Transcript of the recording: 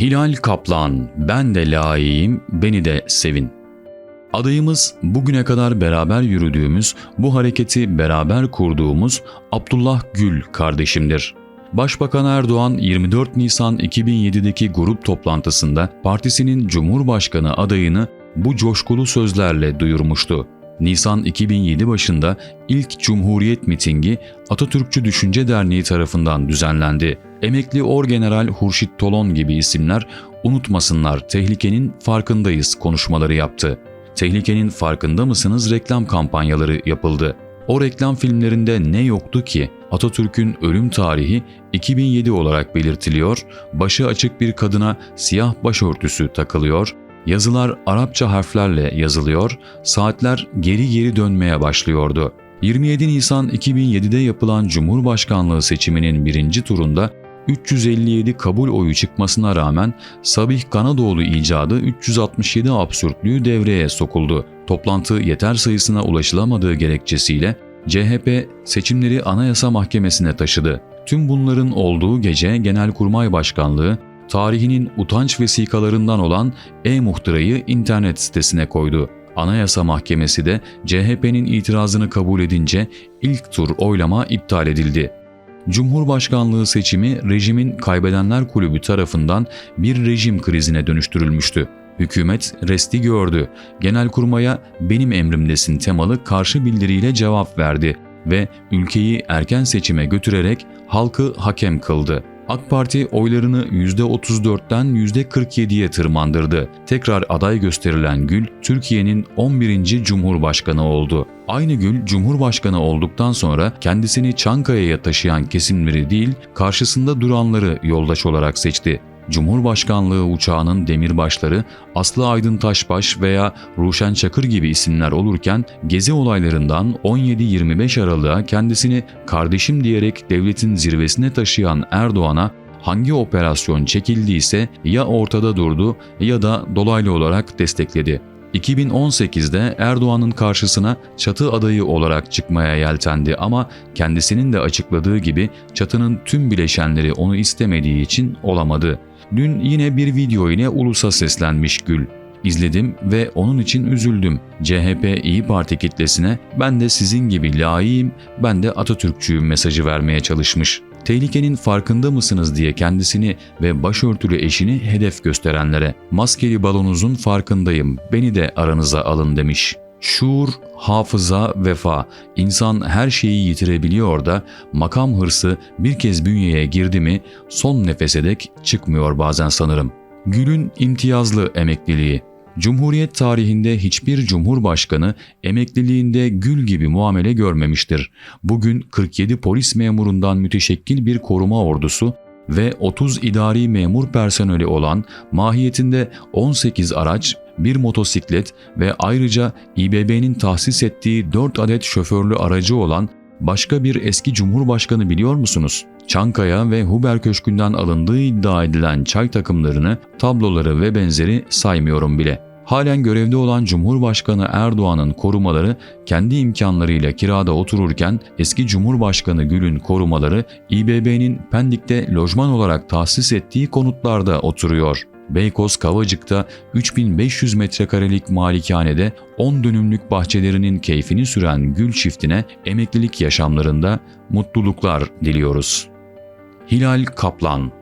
Hilal Kaplan, ben de layığım, beni de sevin. Adayımız bugüne kadar beraber yürüdüğümüz, bu hareketi beraber kurduğumuz Abdullah Gül kardeşimdir. Başbakan Erdoğan 24 Nisan 2007'deki grup toplantısında partisinin Cumhurbaşkanı adayını bu coşkulu sözlerle duyurmuştu. Nisan 2007 başında ilk Cumhuriyet mitingi Atatürkçü Düşünce Derneği tarafından düzenlendi. Emekli Orgeneral Hurşit Tolon gibi isimler unutmasınlar tehlikenin farkındayız konuşmaları yaptı. Tehlikenin farkında mısınız reklam kampanyaları yapıldı. O reklam filmlerinde ne yoktu ki? Atatürk'ün ölüm tarihi 2007 olarak belirtiliyor, başı açık bir kadına siyah başörtüsü takılıyor, yazılar Arapça harflerle yazılıyor, saatler geri geri dönmeye başlıyordu. 27 Nisan 2007'de yapılan Cumhurbaşkanlığı seçiminin birinci turunda 357 kabul oyu çıkmasına rağmen Sabih Kanadoğlu icadı 367 absürtlüğü devreye sokuldu. Toplantı yeter sayısına ulaşılamadığı gerekçesiyle CHP seçimleri Anayasa Mahkemesi'ne taşıdı. Tüm bunların olduğu gece Genelkurmay Başkanlığı tarihinin utanç vesikalarından olan e-muhtırayı internet sitesine koydu. Anayasa Mahkemesi de CHP'nin itirazını kabul edince ilk tur oylama iptal edildi. Cumhurbaşkanlığı seçimi rejimin kaybedenler kulübü tarafından bir rejim krizine dönüştürülmüştü. Hükümet resti gördü. Genelkurmay'a benim emrimdesin temalı karşı bildiriyle cevap verdi ve ülkeyi erken seçime götürerek halkı hakem kıldı. AK Parti oylarını %34'ten %47'ye tırmandırdı. Tekrar aday gösterilen Gül, Türkiye'nin 11. Cumhurbaşkanı oldu. Aynı Gül, Cumhurbaşkanı olduktan sonra kendisini Çankaya'ya taşıyan kesimleri değil, karşısında duranları yoldaş olarak seçti. Cumhurbaşkanlığı uçağının demirbaşları Aslı Aydın Taşbaş veya Ruşen Çakır gibi isimler olurken gezi olaylarından 17-25 Aralık'a kendisini kardeşim diyerek devletin zirvesine taşıyan Erdoğan'a hangi operasyon çekildiyse ya ortada durdu ya da dolaylı olarak destekledi. 2018'de Erdoğan'ın karşısına çatı adayı olarak çıkmaya yeltendi ama kendisinin de açıkladığı gibi çatının tüm bileşenleri onu istemediği için olamadı. Dün yine bir video ile ulusa seslenmiş Gül. İzledim ve onun için üzüldüm. CHP İyi Parti kitlesine ben de sizin gibi layığım, ben de Atatürkçüyüm mesajı vermeye çalışmış. Tehlikenin farkında mısınız diye kendisini ve başörtülü eşini hedef gösterenlere maskeli balonunuzun farkındayım, beni de aranıza alın demiş. Şuur, hafıza, vefa. İnsan her şeyi yitirebiliyor da makam hırsı bir kez bünyeye girdi mi son nefese dek çıkmıyor bazen sanırım. Gül'ün imtiyazlı emekliliği. Cumhuriyet tarihinde hiçbir cumhurbaşkanı emekliliğinde gül gibi muamele görmemiştir. Bugün 47 polis memurundan müteşekkil bir koruma ordusu ve 30 idari memur personeli olan mahiyetinde 18 araç, bir motosiklet ve ayrıca İBB'nin tahsis ettiği 4 adet şoförlü aracı olan başka bir eski cumhurbaşkanı biliyor musunuz? Çankaya ve Huber Köşkü'nden alındığı iddia edilen çay takımlarını, tabloları ve benzeri saymıyorum bile. Halen görevde olan Cumhurbaşkanı Erdoğan'ın korumaları kendi imkanlarıyla kirada otururken eski Cumhurbaşkanı Gül'ün korumaları İBB'nin Pendik'te lojman olarak tahsis ettiği konutlarda oturuyor. Beykoz Kavacık'ta 3500 metrekarelik malikanede 10 dönümlük bahçelerinin keyfini süren Gül çiftine emeklilik yaşamlarında mutluluklar diliyoruz. Hilal Kaplan